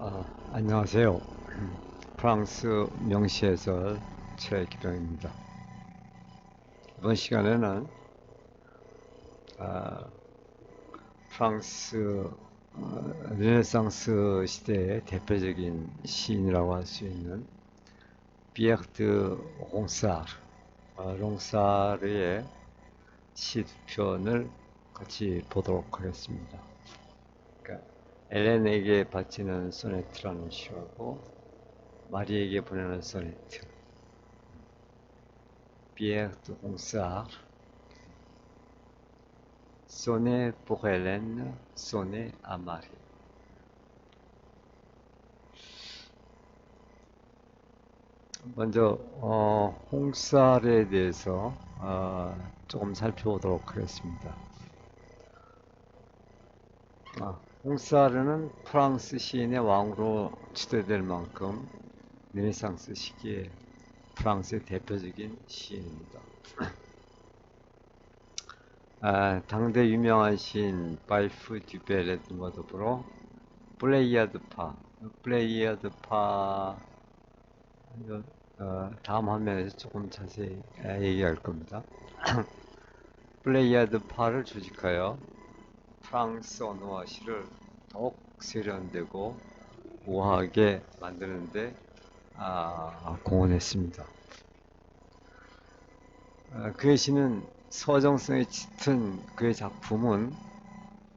아, 안녕하세요. 프랑스 명시해설 최기령입니다. 이번 시간에는 아, 프랑스 어, 르네상스 시대의 대표적인 시인이라고 할 수 있는 비에르 드 롱사르, 어, 롱사르의 시두 편을 같이 보도록 하겠습니다. 엘렌에게 바치는 소네트라는 시하고 마리에게 보내는 소네트 비에르 드 롱사르 소네 pour 소네 à Marie 먼저 어, 홍살에 대해서 어, 조금 살펴보도록 하겠습니다. 아, 홍사르는 프랑스 시인의 왕으로 추대될 만큼 르네상스 시기에 프랑스의 대표적인 시인입니다. 아, 당대 유명한 시인 바이프 등과 더불어 플레이아드파, 플레이아드파 어, 다음 화면에서 조금 자세히 아, 얘기할 겁니다. 플레이아드파를 조직하여 프랑스 언어와 시를 더욱 세련되고 우아하게 만드는데 아, 공헌했습니다. 아, 그의 시는 서정성이 짙은 그의 작품은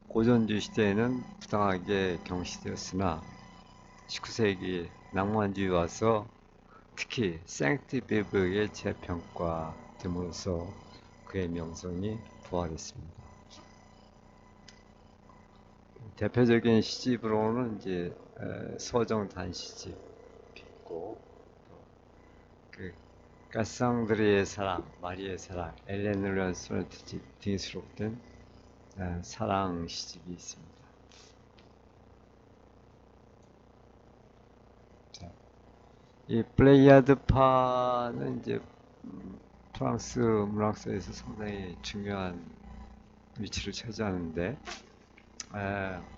고전주 시대에는 부당하게 경시되었으나 19세기 낭만주의 와서 특히 생트비브의 재평가됨으로써 그의 명성이 부활했습니다. 대표적인 시집으로는 이제 에, 서정 단 시집 있고 그 까상드리의 사랑, 마리의 사랑, 엘레노르 런 소네트집 등이 수록된 에, 사랑 시집이 있습니다. 자, 이 플레이아드파는 이제 음, 프랑스 문학사에서 상당히 중요한 위치를 차지하는데 에,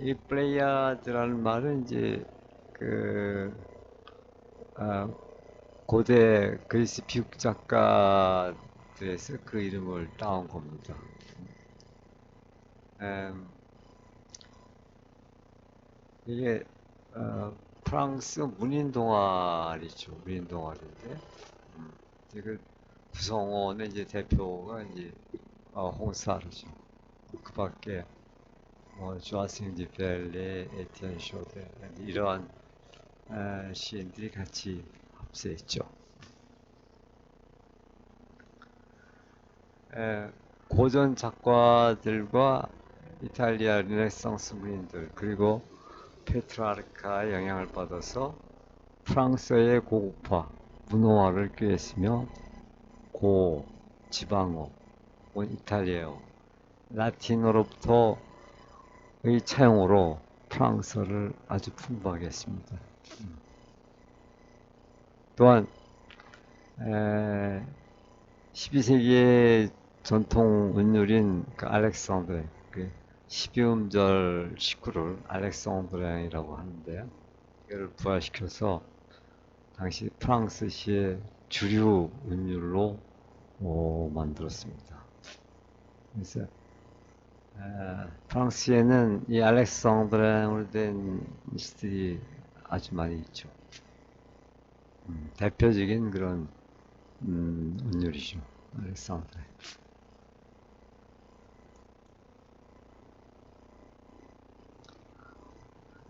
이 플레이아드라는 말은 이제 그 아, 고대 그리스 비극 작가들에서 그 이름을 따온 겁니다. 음, 이게 어, 프랑스 문인 동아리죠. 문인 동아리인데 음, 그 구성원의 이제 대표가 이제 어, 홍사르죠. 그 밖에 뭐 조아싱 디펠레, 에티엔 쇼데 이러한 어, 시인들이 같이 합세했죠. 에, 고전 작가들과 이탈리아 르네상스 문인들 그리고 페트라르카의 영향을 받아서 프랑스의 고급화, 문호화를 꾀했으며 고, 지방어, 온 이탈리아어, 라틴어로부터 의 차용으로 프랑스어를 아주 풍부하게 했습니다. 음. 또한 에, 12세기의 전통 운율인 그 알렉산드레, 그 12음절 식구를 알렉산드레이라고 하는데요. 이를 부활시켜서 당시 프랑스 시의 주류 운율로 어, 만들었습니다. 그래서 에, 프랑스에는 이 알렉산드레로 된 시들이 아주 많이 있죠. 음, 대표적인 그런 음, 운율이죠. 알렉산드레.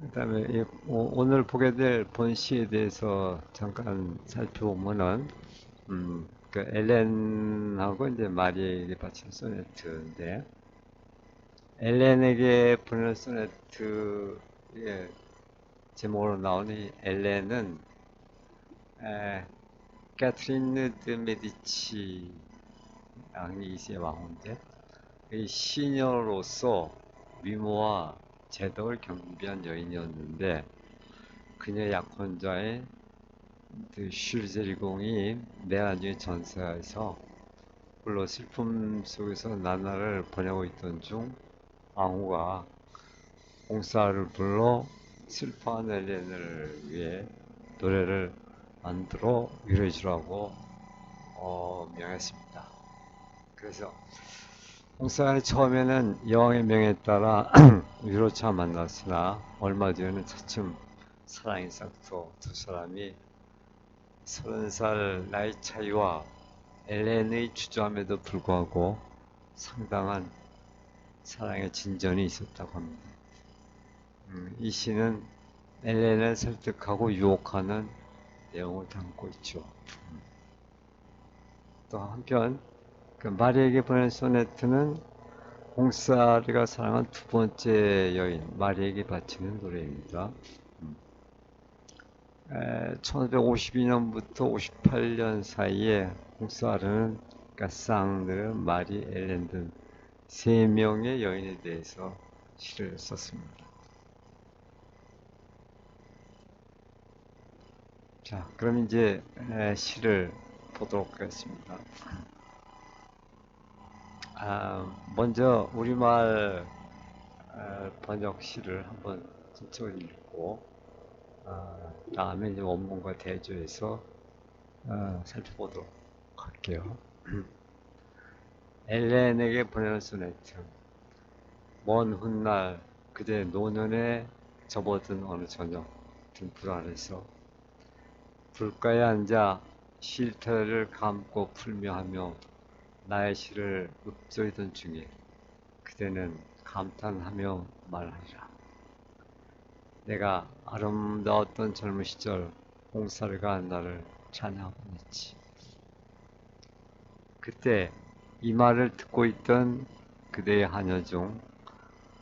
그다음에 이, 오, 오늘 보게 될 본시에 대해서 잠깐 살펴보면은 음, 그 엘렌하고 이제 마리에게 바친 소네트인데 엘렌에게 보내는 소네트의 제목으로 나오는 이 엘렌은 에, 캐트린 드 메디치 양이 이세 왕후인데 이 시녀로서 미모와 제덕을 겸비한 여인이었는데 그녀의 약혼자의 그 슐제리공이 내한주의 전세에서 홀로 슬픔 속에서 나날을 보내고 있던 중 왕후가 봉사를 불러 슬퍼하는 엘렌을 위해 노래를 만들어 위로해 주라고 어, 명했습니다. 그래서 홍사가 처음에는 여왕의 명에 따라 위로차 만났으나 얼마 뒤에는 차츰 사랑이 싹터 두 사람이 서른 살 나이 차이와 엘렌의 주저함에도 불구하고 상당한 사랑의 진전이 있었다고 합니다. 음, 이 시는 엘렌을 설득하고 유혹하는 내용을 담고 있죠. 음. 또 한편 그 마리에게 보낸 소네트는 공사리가 사랑한 두 번째 여인 마리에게 바치는 노래입니다. 음. 1552년부터 58년 사이에 공사르는 가쌍들, 마리, 엘렌 등 세 명의 여인에 대해서 시를 썼습니다. 자, 그럼 이제 에, 시를 보도록 하겠습니다. 아, 먼저 우리말 아, 번역 시를 한번 전체적으로 읽고 아, 다음에 이제 원문과 대조해서 아, 살펴보도록 할게요. 엘렌에게 보내는 소네트 먼 훗날 그대 노년에 접어든 어느 저녁 등불 아래서 불가에 앉아 쉴터를 감고 풀며 하며 나의 시를 읊조이던 중에 그대는 감탄하며 말하리라. 내가 아름다웠던 젊은 시절 홍사르가 나를 찬양하곤 했지. 그때 이 말을 듣고 있던 그대의 하녀 중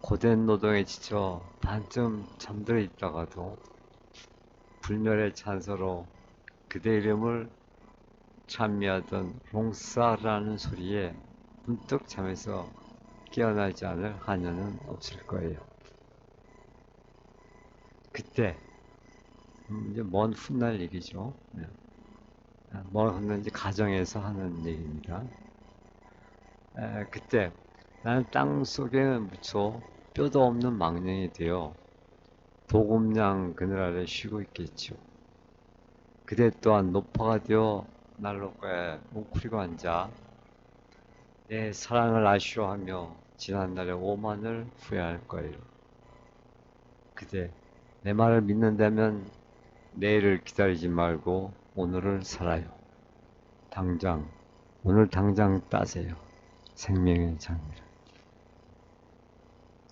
고된 노동에 지쳐 반쯤 잠들어 있다가도 불멸의 찬서로 그대 이름을 찬미하던 롱사라는 소리에 문득 잠에서 깨어나지 않을 하녀는 없을 거예요. 그때 음, 이제 먼 훗날 얘기죠. 먼 훗날 이제 가정에서 하는 얘기입니다. 에, 그때 나는 땅 속에 묻혀 뼈도 없는 망령이 되어 도금냥 그늘 아래 쉬고 있겠죠. 그대 또한 노파가 되어 난로가에 웅크리고 앉아 내 사랑을 아쉬워하며 지난날의 오만을 후회할 거예요. 그대 내 말을 믿는다면 내일을 기다리지 말고 오늘을 살아요. 당장 오늘 당장 따세요. 생명의 장미를.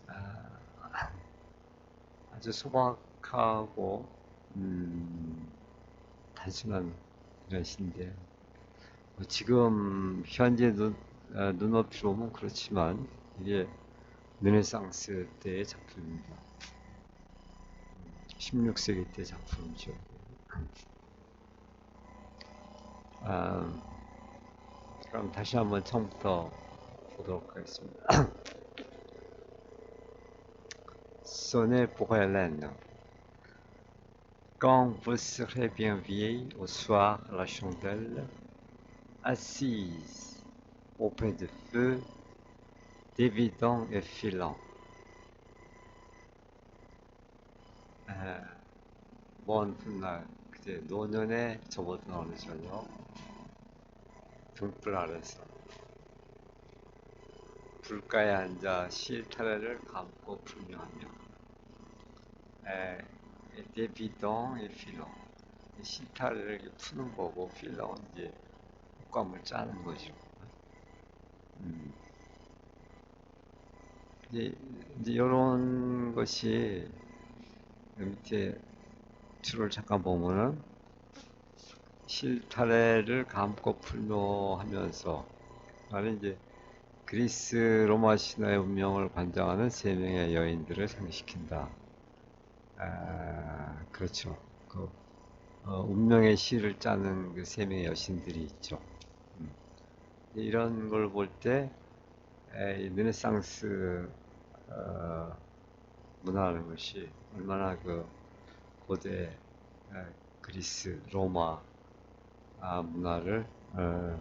아, 아주 소박하고 음, 단순한 이런 시인데 뭐 지금 현재 눈, 아, 눈높이로 보면 그렇지만 이게 르네상스 때의 작품입니다. 16세기 때 작품이죠. 아, 그럼 다시 한번 처음부터 보도록 하겠습니다. Sonnez pour Hélène. Quand vous serez bien vieille, au soir, à la chandelle, assise auprès du feu, dévidant et filant. 에, 먼 훗날 그때 노년에 접어든 어느 저녁 등불 아래서 불가에 앉아 실타래를 감고 불명하며 에, 데비동 et 필롱 실타래를 푸는 거고 필롱은 이제 효과물 짜는 거죠. 음. 이제, 이제 이런 것이 밑에 줄을 잠깐 보면은 실타래를 감고 풀며 하면서 나는 이제 그리스 로마 신화의 운명을 관장하는 세 명의 여인들을 상징시킨다. 아, 그렇죠. 그 어, 운명의 시를 짜는 그 세 명의 여신들이 있죠. 음. 이런 걸 볼때 르네상스 어, 문화라는 것이 얼마나 그 고대 에, 그리스 로마 아, 문화를 어,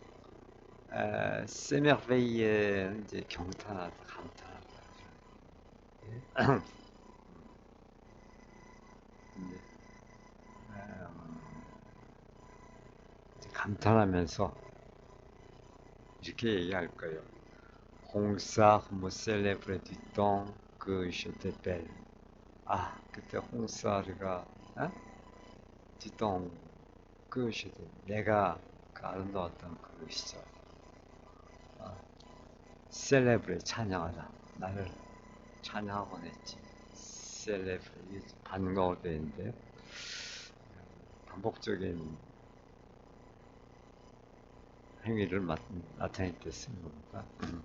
아, s'émerveiller 이제 경탄하다 감탄하다 예. 네. 음, 감탄하면서 이렇게 얘기할 거예요. 홍사 뭐 셀레브레 뒤똥 그 셔테벨 아 그때 홍사르가 어? 뒤똥 그 셔테 내가 그 아름다웠던 그 시절 어, 셀레브레 찬양하다 나를 찬양하곤 했지 이게 반가울 때인데 반복적인 행위를 마- 나타낼 때 쓰는 겁니다. 음,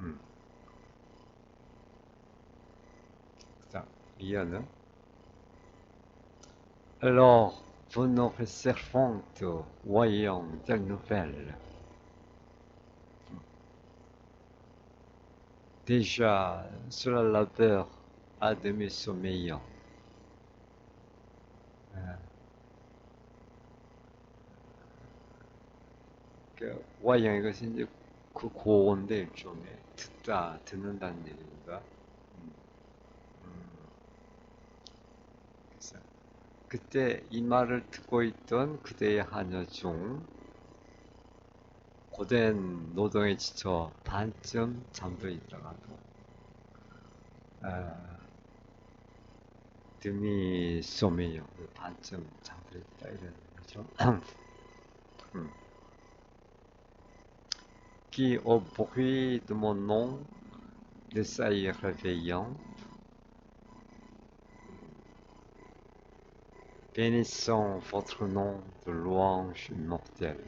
음. 자, 이어는 Alors, vous notre servante, voyons telle nouvelle. Déjà, sur la labeur à demi sommeillant. 아, 그 와양 이것이 이제 그 고온데 일종의 듣다 듣는다는 얘기입니다. 음, 음. 그때 이 말을 듣고 있던 그대의 하녀 중 고된 노동에 지쳐 반쯤 잠들어 있다가도 아, 뜸이 쏘매요 반쯤 잠들어 있다 이런 거죠. 음. qui au bruit de mon nom de sa y réveillant, bénissons votre nom de louange immortelle,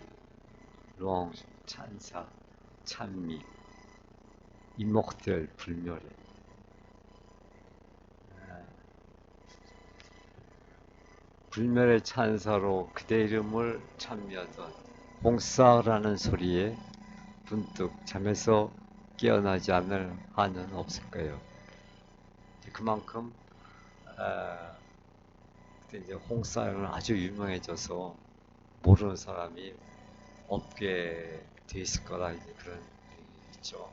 louange 찬사, 찬미, immortel 불멸해. 아, 불멸의 찬사로 그대 이름을 찬미하던 홍사라는 소리에 문득 잠에서 깨어나지 않을 한은 없을 거예요. 이제 그만큼 아, 그때 이제 홍사는 아주 유명해져서 모르는 사람이 없게 돼 있을 거라 이제 그런 있죠.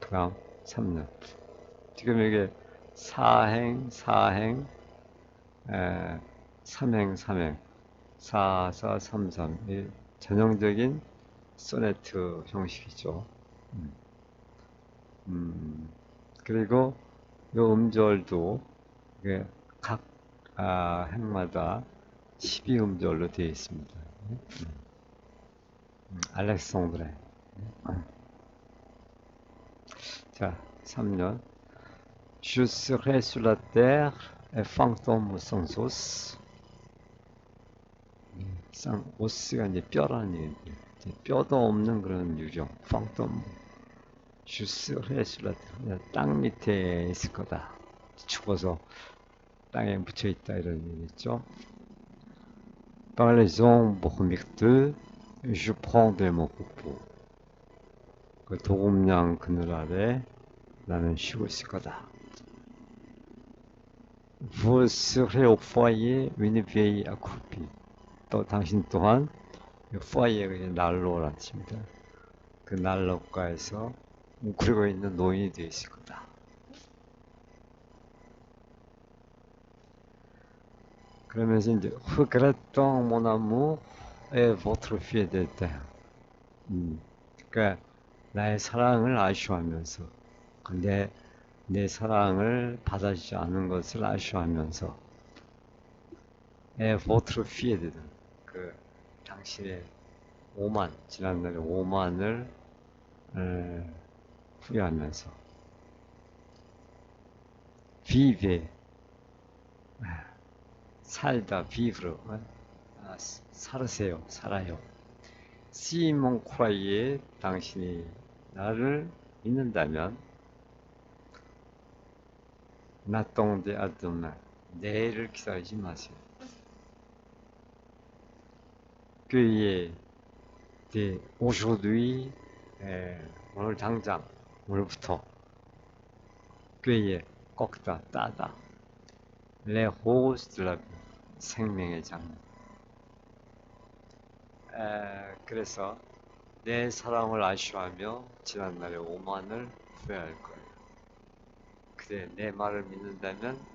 그다음 3년. 지금 이게 사행, 사행, 에, 삼행, 삼행. 4433. 이 전형적인 소네트 형식이죠. 음. 음, 그리고 요 음절도 각 아, 행마다 12음절로 되어 있습니다. 음. 음, 알렉산드레. 음. 자, 3년. Je serai sur la terre et fantôme sans os. 쌍, 오스가 이제 뼈라는 얘기. 이제 뼈도 없는 그런 유령, 펑덤. 주스 헤슬라 땅 밑에 있을 거다. 죽어서 땅에 묻혀 있다 이런 얘기죠. Par les ombres myrteux, je prends de mon repos. 그 도금양 그늘 아래 나는 쉬고 있을 거다. Vous serez au foyer une vieille accroupie. 또 당신 또한 파이어의 난로라는 뜻입니다. 그 난로가에서 웅크리고 있는 노인이 되어 있을 거다. 그러면서 이제 regrettant mon amour et votre fidélité. 음, 그러니까 나의 사랑을 아쉬워하면서 근데 내 사랑을 받아주지 않은 것을 아쉬워하면서 에 votre fidélité. 그 당신의 오만 지난날의 오만을 에, 후회하면서 vive 아, 살다 vivre 어? 아, 스- 살으세요 살아요 시몬 쿠라이에 당신이 나를 믿는다면 나똥데 아드만 내일을 기다리지 마세요. 그의 데 aujourd'hui 에, 오늘 당장 오늘부터 그의 꺾다 따다 de la vie 생명의 장 에, 그래서 내 사랑을 아쉬워하며 지난날의 오만을 후회할 거예요. 그래 내 말을 믿는다면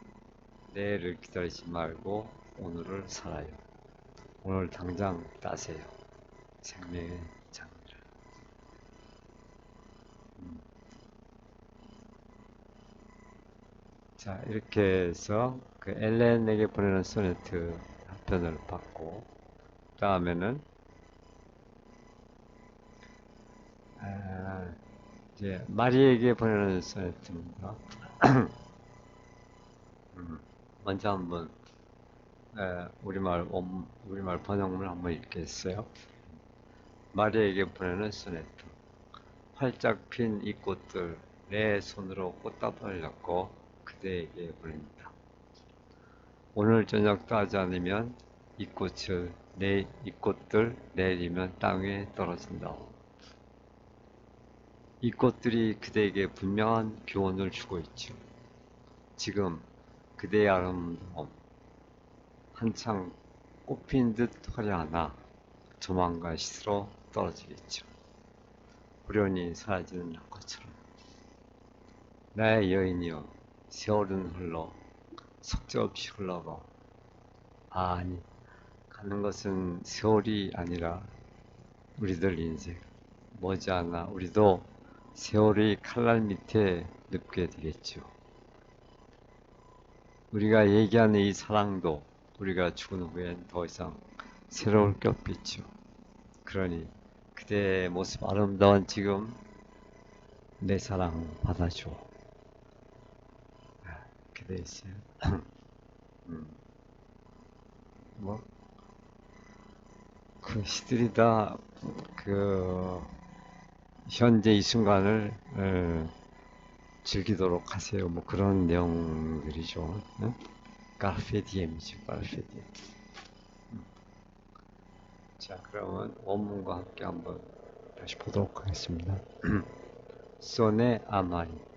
내일을 기다리지 말고 오늘을 살아요. 오늘 당장 따세요. 생명의 장미를. 음. 자 이렇게 해서 그 엘렌에게 보내는 소네트 한 편을 받고 다음에는 아, 이제 마리에게 보내는 소네트입니다. 음, 먼저 한번 에, 우리말 원, 우리말 번역물 한번 읽겠어요. 마리에게 보내는 소네트. 활짝 핀 이 꽃들 내 손으로 꽃다발을 엮고 그대에게 보냅니다. 오늘 저녁 따지 않으면 이 꽃을 내 이 꽃들 내리면 땅에 떨어진다. 이 꽃들이 그대에게 분명한 교훈을 주고 있죠. 지금 그대의 아름다움 한창 꽃핀 듯 화려하나 조만간 시스로 떨어지겠죠. 불연히 사라지는 것처럼 나의 여인이여 세월은 흘러 속절없이 흘러가 아니 가는 것은 세월이 아니라 우리들 인생 머지않아 우리도 세월의 칼날 밑에 눕게 되겠죠. 우리가 얘기하는 이 사랑도 우리가 죽은 후엔 더 이상 새로울 게 없겠죠. 그러니 그대의 모습 아름다운 지금 내 사랑 받아줘. 아, 그대 있어요. 음. 뭐, 그 시들이 다, 그, 현재 이 순간을, 에, 즐기도록 하세요. 뭐 그런 내용들이죠. 응? 카르페디엠이죠. 카르페디엠. 음. 자, 그러면 원문과 함께 한번 다시 보도록 하겠습니다. À Marie.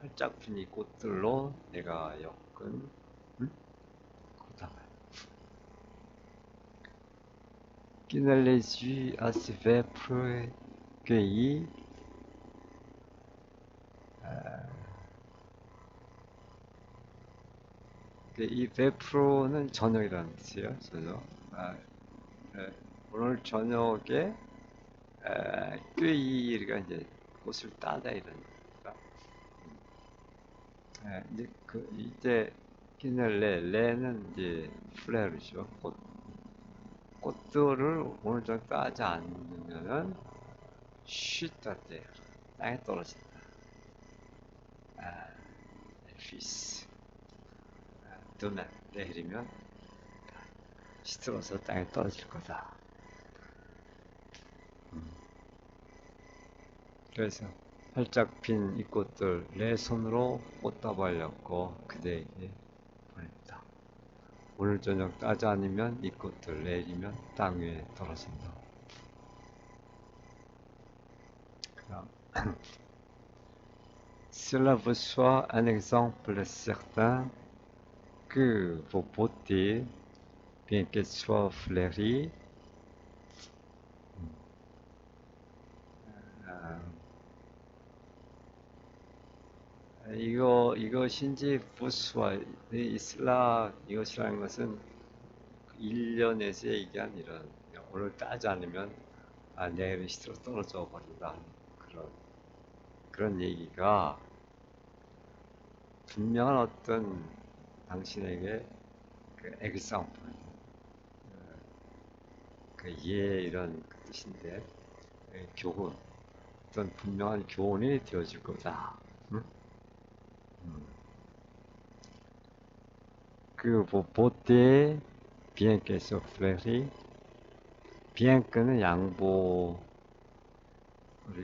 활짝 핀 이 꽃들로 내가 엮은 음? eut à se vêpres cueillis 그이 베프로는 저녁이라는 뜻이에요. 저녁. 아, 예, 오늘 저녁에 에, 꾀이가 이제 꽃을 따다 이런. 예, 이제 그 이제 기넬레 레는 이제 플레르죠. 꽃 꽃들을 오늘 저녁 따지 않으면은 쉬다 때 땅에 떨어진다. 아, 피스. 두면 내일이면 시들어서 땅에 떨어질 거다. 음. 그래서 활짝 핀 이 꽃들 내 손으로 꽃다발 엮고 그대에게 보냈다. 오늘 저녁 따지 않으면 이 꽃들 내일이면 땅 위에 떨어진다. Cela vous soit un exemple certain que vos beautés, bien qu'elles soient fleuries, 이거 이것인지 부스와 이슬라 이것이라는 것은 1년에서 얘기한 이런 오늘 따지 않으면 아 내일은 시들어 떨어져 버린다 그런 그런 얘기가 분명한 어떤 당신에게 그 example, 그 예, 이런 그 뜻인데, 예, 교훈, 어떤 분명한 교훈이 되어줄 거다. 응? 그, 뭐, 보때, bien que souffleri, bien que는 양보를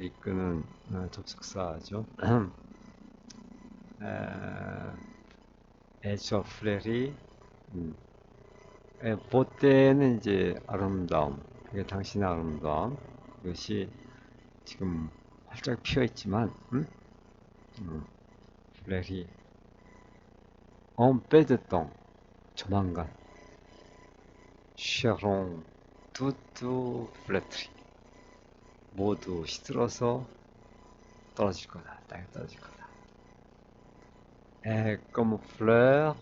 이끄는 어, 접속사죠. 에소프레리, 음. 에, 보때는 이제 아름다움, 그게 당신의 아름다움, 그것이 지금 활짝 피어 있지만, 음? 음. 플레리, 엉빼드똥, 조만간, 쉐롱, 뚜뚜 플래트리, 모두 시들어서 떨어질 거다, 땅에 떨어질 거다. Et comme fleurs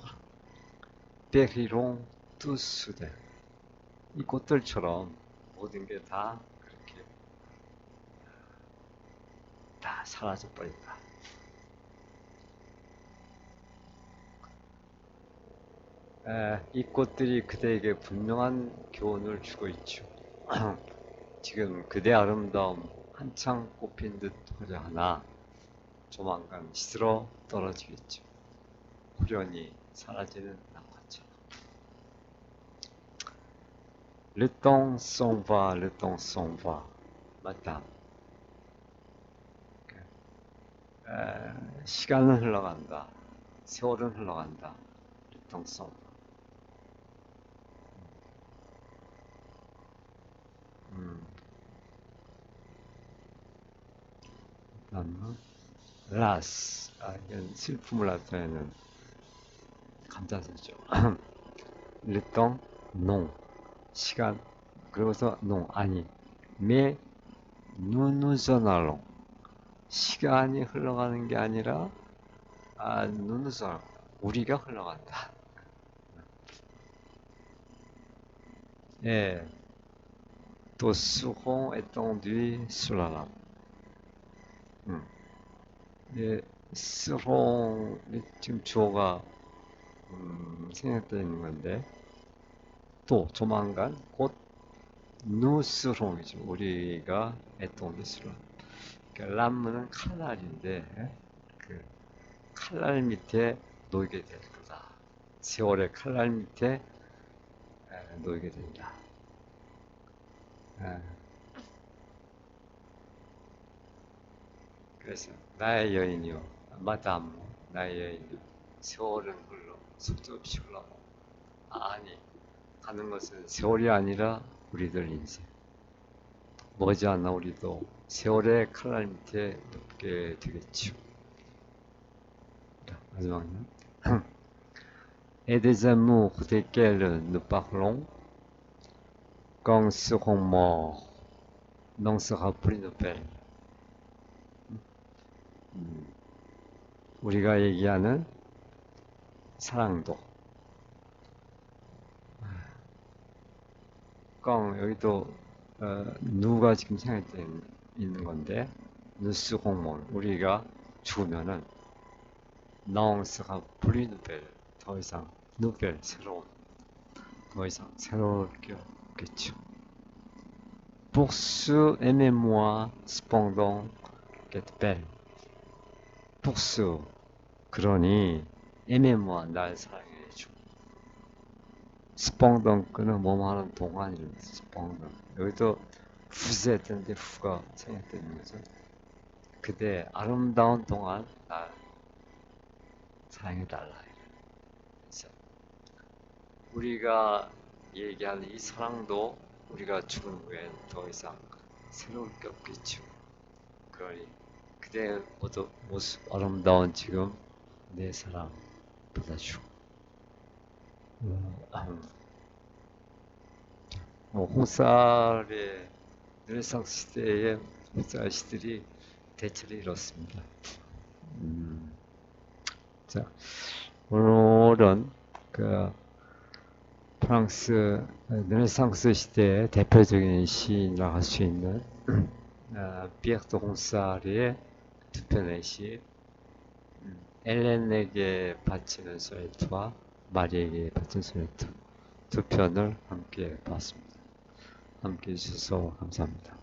périront. 이 꽃들처럼 모든 게 다 그렇게 다 사라져 버린다. 에, 이 꽃들이 그대에게 분명한 교훈을 주고 있죠. 지금 그대 아름다움 한창 꽃핀 듯 화려하나 조만간 시들어 떨어지겠죠. 후련히 사라지는 va, le temps s'en va. 맞다. 에, 시간은 흘러간다. 세월은 흘러간다. S'en va. 음. 그 다음은 라스. 아, 이건 슬픔을 나타내는 감자서죠. 르똥, 농. 시간. 그러고서 농. 아니. 메, 누누저날롱. 시간이 흘러가는 게 아니라, 아, 누누저 우리가 흘러간다. 예. 또 수홍 에똥뒤 술라람. 음. 예, 스롱 지금 주어가 음, 생략되어 있는 건데 또 조만간 곧 누스롱이죠. 우리가 에똥니스롱. 그러니까 람은 칼날인데 그 칼날 밑에 놓이게 될 거다. 세월의 칼날 밑에 에, 놓이게 된다. 에. 그래서 나의 여인이요. 마담 나의 여인이요. 세월은 흘러 속도 없이 흘러가 아니 가는 것은 세월이 아니라 우리들 인생. 머지않아 우리도 세월의 칼날 밑에 눕게 되겠죠. 자, 마지막은 Et des amours desquels quand seront morts, n'en sera plus nouvelle. 음, 우리가 얘기하는 사랑도. 꽝 여기도 어, 누가 지금 생각돼 있는 건데 누스 공무원 우리가 죽으면은 나옹스가 불이 누벨 더 이상 누벨 새로운 더 이상 새로울 게 없겠죠. Pour ceux aimez-moi cependant qu'être belle 복수. 그러니 애매모한 날 사랑해줘 스펑덩크는 뭐 하는 동안이랍니다 스펑덩 여기도 후세 했는데 후가 생략되는 거죠. 그대 아름다운 동안 날 사랑해달라. 우리가 얘기하는 이 사랑도 우리가 죽은 후엔 더 이상 게 없겠죠 그러니 그대 모두 모습 아름다운 지금 내 사랑 받아주고 음, 뭐 홍살의 르네상스 시대의 홍살 시들이 대체를 이뤘습니다. 음, 자 오늘은 그 프랑스 르네상스 시대의 대표적인 시인이라 할 수 있는 아, 피에르 드 홍살의 두 편의 시, 음, 엘렌에게 바치는 소네트와 마리에게 바치는 소네트 두 편을 함께 봤습니다. 함께 해주셔서 감사합니다.